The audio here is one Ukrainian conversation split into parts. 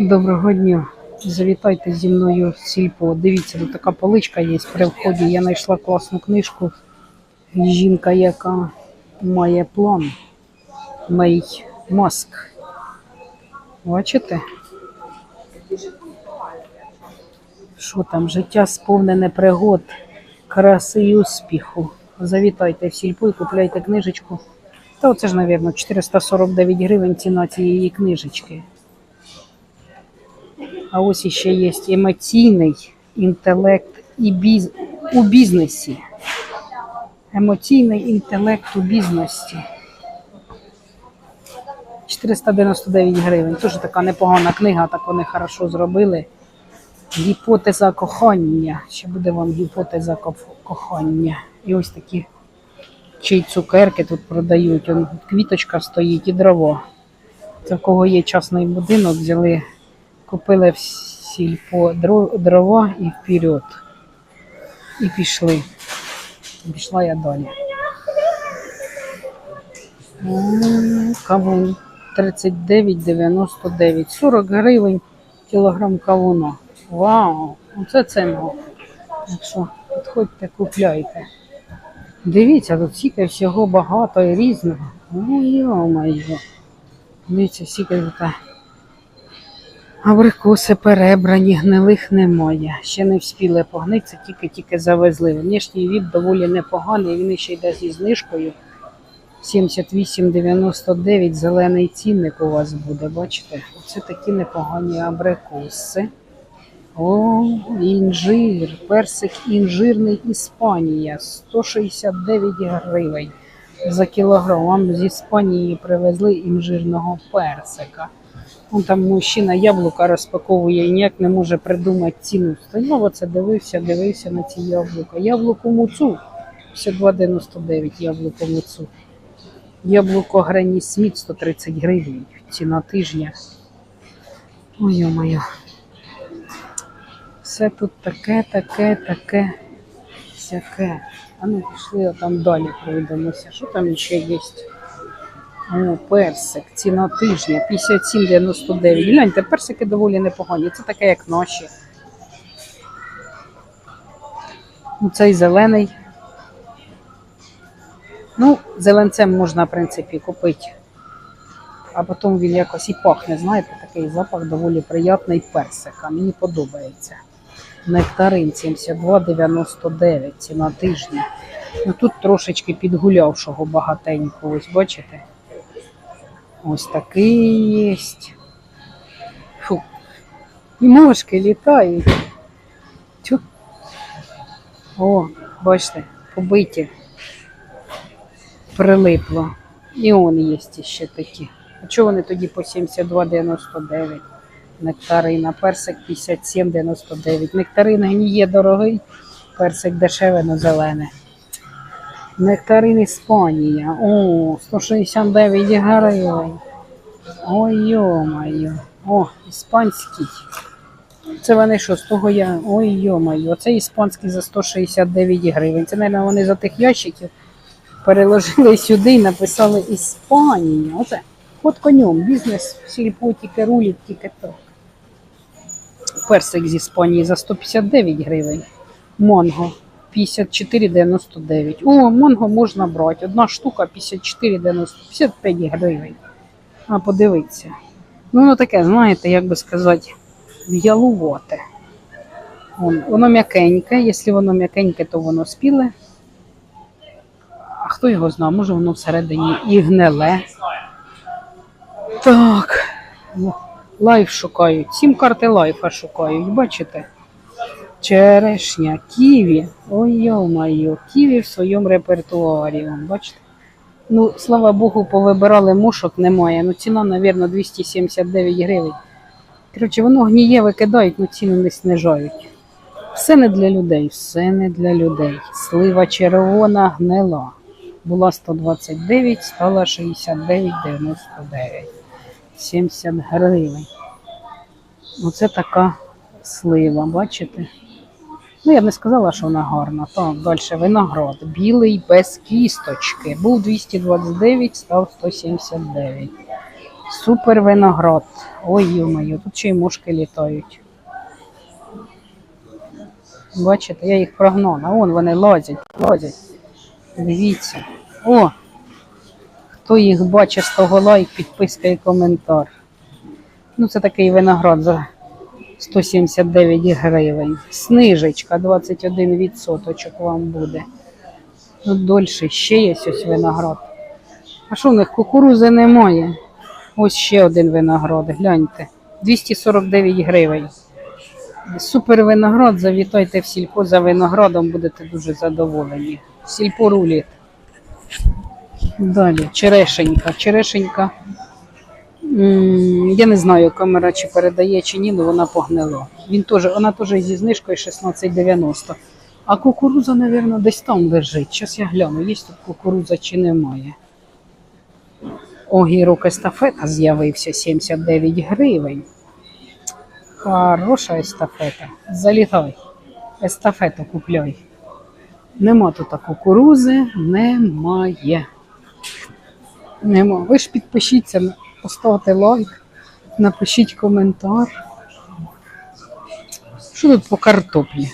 Доброго дня. Завітайте зі мною в сільпо. Дивіться, тут така поличка є при вході. Я знайшла класну книжку. Жінка, яка має план. Мей маск. Бачите? Що там? Життя сповнене пригод, краси і успіху. Завітайте в сільпо і купляйте книжечку. Та оце ж, мабуть, 449 гривень ціна цієї книжечки. А ось іще є емоційний інтелект і біз... у бізнесі. Емоційний інтелект у бізнесі. 499 гривень. Теж така непогана книга, так вони хорошо зробили. Гіпотеза кохання. Ще буде вам гіпотеза кохання. І ось такі чи цукерки тут продають. Он, квіточка стоїть і дрова. Це в кого є частний будинок, взяли Купили в сільпо дрова і вперед. І пішли. Пішла я далі. Кавун 39,99. 40 гривень кілограм кавуна. Вау! Оце ціна. Так що підходьте, купляйте. Дивіться, тут стільки всього багато і різного. Ну, йо-моє. Дивіться, скільки тут. Абрикоси перебрані, гнилих немає. Ще не вспіли погнитися, тільки-тільки завезли. Внішній від доволі непоганий, він ще йде зі знижкою. 78,99 зелений цінник у вас буде, бачите? Оце такі непогані абрикоси. О, інжир, персик інжирний Іспанія, 169 гривень за кілограм. З Іспанії привезли інжирного персика. Вон там мужчина яблука розпаковує і ніяк не може придумати ціну. Стояв оце, дивився, дивився на ці яблука. Яблуко муцу 52,99 яблуко муцу. Яблуко Грані Сміт 130 гривень. Ціна тижня. Ой, моя. Все тут таке, таке, таке, всяке. А ну пішли там далі пройдемося. Що там ще є? О, персик, ціна тижня 57,99. Гляньте, персики доволі непогані. Це таке, як наші. Ну, Цей зелений. Ну, зеленцем можна, в принципі, купити. А потім він якось і пахне, знаєте, такий запах доволі приятний персика. Мені подобається. Нектарин 72,99 ціна тижня. Ну тут трошечки підгулявшого багатенько, ось бачите? Ось такий є. Фу. І мошки літають. Тю. О, бачите, побиті. Прилипло. І он є ще такі. А чого вони тоді по 72,99? Нектарина, персик 57,99. Нектарин гніє дорогий, персик дешеве, но зелене. Нектарин Іспанія. О, 169 гривень. Ой, йо-моє. О, іспанський. Це вони що, з того я. Ой, йо-моє. Оце іспанський за 169 гривень. Це, мабуть, вони за тих ящиків переложили сюди і написали Іспанія. Оце. От конем. Бізнес в сільпо тільки рулить, тільки так. Персик з Іспанії за 159 гривень. Монго 54,99. О, монго можна брати. Одна штука 54,90, 55 гривень. А подивіться. Ну, воно таке, знаєте, як би сказати, в'ялувате. Вон, Воно м'якеньке. Якщо воно м'якеньке, то воно спіле. А хто його знає, може воно всередині і гниле. Так. Лайф шукають. Сім карти лайфа шукають, бачите? Черешня, ківі. Ой, йо-моє, ківі в своєму репертуарі. Бачите? Ну, слава Богу, повибирали мушок, немає. Ну, ціна, мабуть, 279 гривень. Коротше, воно гніє, викидають, ну ціну не знижають. Все не для людей, все не для людей. Слива червона гнила. Була 129, стала 69,99. 70 гривень. Оце така слива, бачите? Ну, я б не сказала, що вона гарна. Так, далі виноград. Білий без кісточки. Був 229, став 179. Супер виноград. Ой, ё-моё, тут ще й мушки літають. Бачите, я їх прогнала. Вон вони лазять, лазять. Дивіться. О! Хто їх бачить, з того лайк, підписка і коментар. Ну, це такий виноград за 179 гривень. Снижечка 21% вам буде. Ну, дольше ще є ось виноград. А що в них кукурузи немає? Ось ще один виноград, гляньте. 249 гривень. Супер виноград, завітайте в сільпо за виноградом, будете дуже задоволені. Сільпо руліт. Далі, черешенька. Черешенька. Я не знаю, камера чи передає чи ні, але вона погнила. Він теж, вона теж зі знижкою 16,90. А кукуруза, мабуть, десь там лежить. Зараз я гляну, є тут кукуруза чи немає. Огірок естафета з'явився 79 гривень. Хороша естафета. Залітай. Естафету купляй. Нема тут кукурузи, немає. Нема. Ви ж підпишіться, поставте лайк, напишіть коментар. Що тут по картоплі?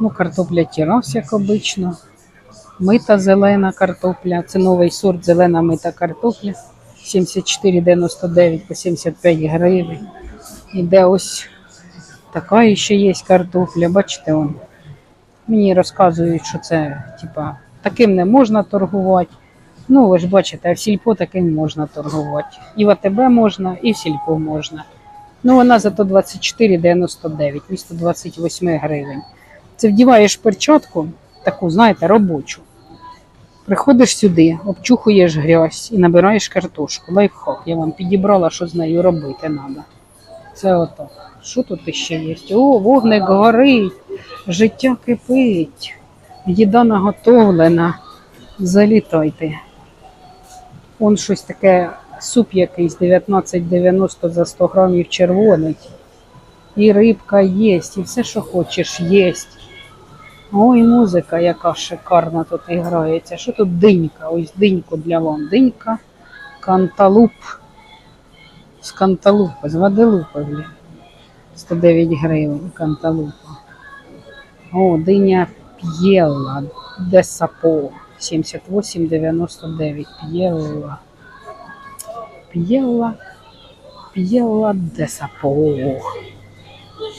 Ну, картопля тірас, як обично. Мита зелена картопля. Це новий сорт зелена мита картопля. 74,99 по 75 гривень. Іде ось така ще є картопля. Бачите, он. Мені розказують, що це типа, таким не можна торгувати. Ну, ви ж бачите, а в сільпо таким можна торгувати. І в АТБ можна, і в сільпо можна. Ну, вона зато 24,99, місто 28 гривень. Це вдіваєш перчатку, таку, знаєте, робочу. Приходиш сюди, обчухуєш грязь і набираєш картошку. Лайфхак. Я вам підібрала, що з нею робити треба. Це ото. Що тут ще є? О, вогник горить, життя кипить, їда наготовлена. Залітайте. Он щось таке, суп якийсь 19,90 за 100 грамів червоний. І рибка є, і все, що хочеш, є. Ой, музика, яка шикарна тут грається. Що тут динька? Ось диньку для вам. Динька, канталуп. З канталупа, з ваделупа, блін. 109 гривень канталупа. О, диня п'єла, де сапо. 78,99 п'єла. П'єла, п'єла, де.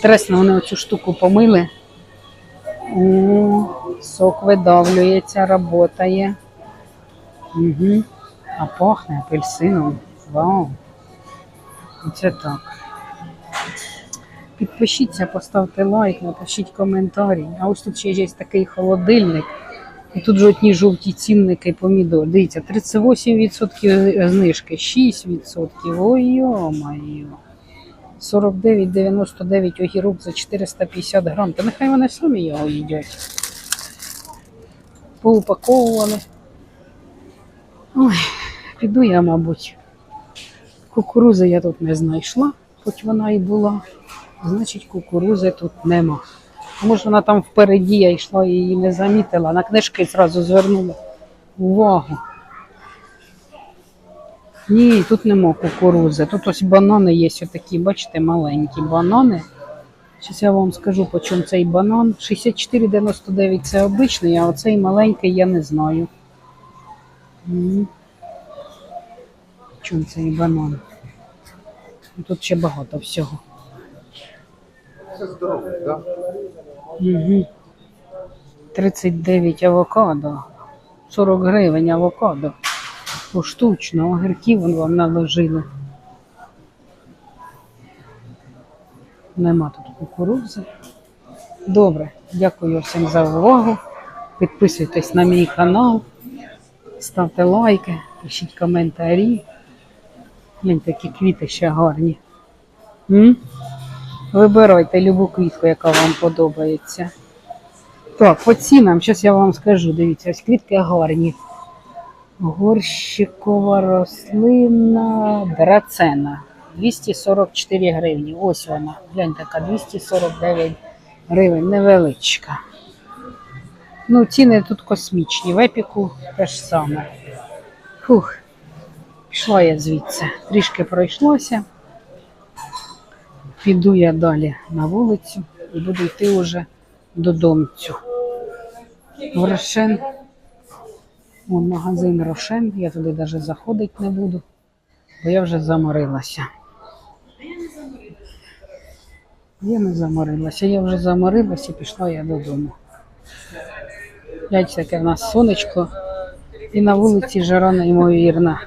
Тресно, вони оцю штуку помили. О, сок видавлюється, работає. Угу. А пахне апельсином. Вау. Це так. Підпишіться, поставте лайк, напишіть коментарі. А ось тут ще є такий холодильник. І тут жовтні жовті цінники помідор. Дивіться, 38% знижки, 6%. Ой, йо-моє. 49,99 огірок за 450 грам. Та нехай вони самі його їдять. Поупаковували. Ой, піду я, мабуть. Кукурузи я тут не знайшла, хоч вона і була. Значить, кукурузи тут нема. Може, вона там впереді, я йшла і її не замітила. На книжки зразу звернула увагу. Ні, тут нема кукурузи. Тут ось банани є такі, бачите, маленькі банани. Зараз я вам скажу, по чому цей банан. 64,99 це обичний, а оцей маленький я не знаю. Чому цей банан? Тут ще багато всього. Це здоровий, так? Угу. 39 авокадо. 40 гривень авокадо. Поштучно, огірків вам наложили. Нема тут кукурудзи. Добре, дякую всім за увагу. Підписуйтесь на мій канал, ставте лайки, пишіть коментарі. Гляньте, які квіти ще гарні. М? Вибирайте любу квітку, яка вам подобається. Так, по цінам, зараз я вам скажу. Дивіться, ось квітки гарні. Горщикова рослина драцена. 244 гривні. Ось вона. Глянь, така 249 гривень, невеличка. Ну, ціни тут космічні. В епіку те ж саме. Фух. Пішла я звідси. Трішки пройшлося. Піду я далі на вулицю і буду йти вже додому. В Рошен. Вон магазин Рошен. Я туди навіть заходити не буду, бо я вже заморилася. Я не заморилася, я вже заморилася і пішла я додому. Гляньте, таке в нас сонечко, і на вулиці жара неймовірна.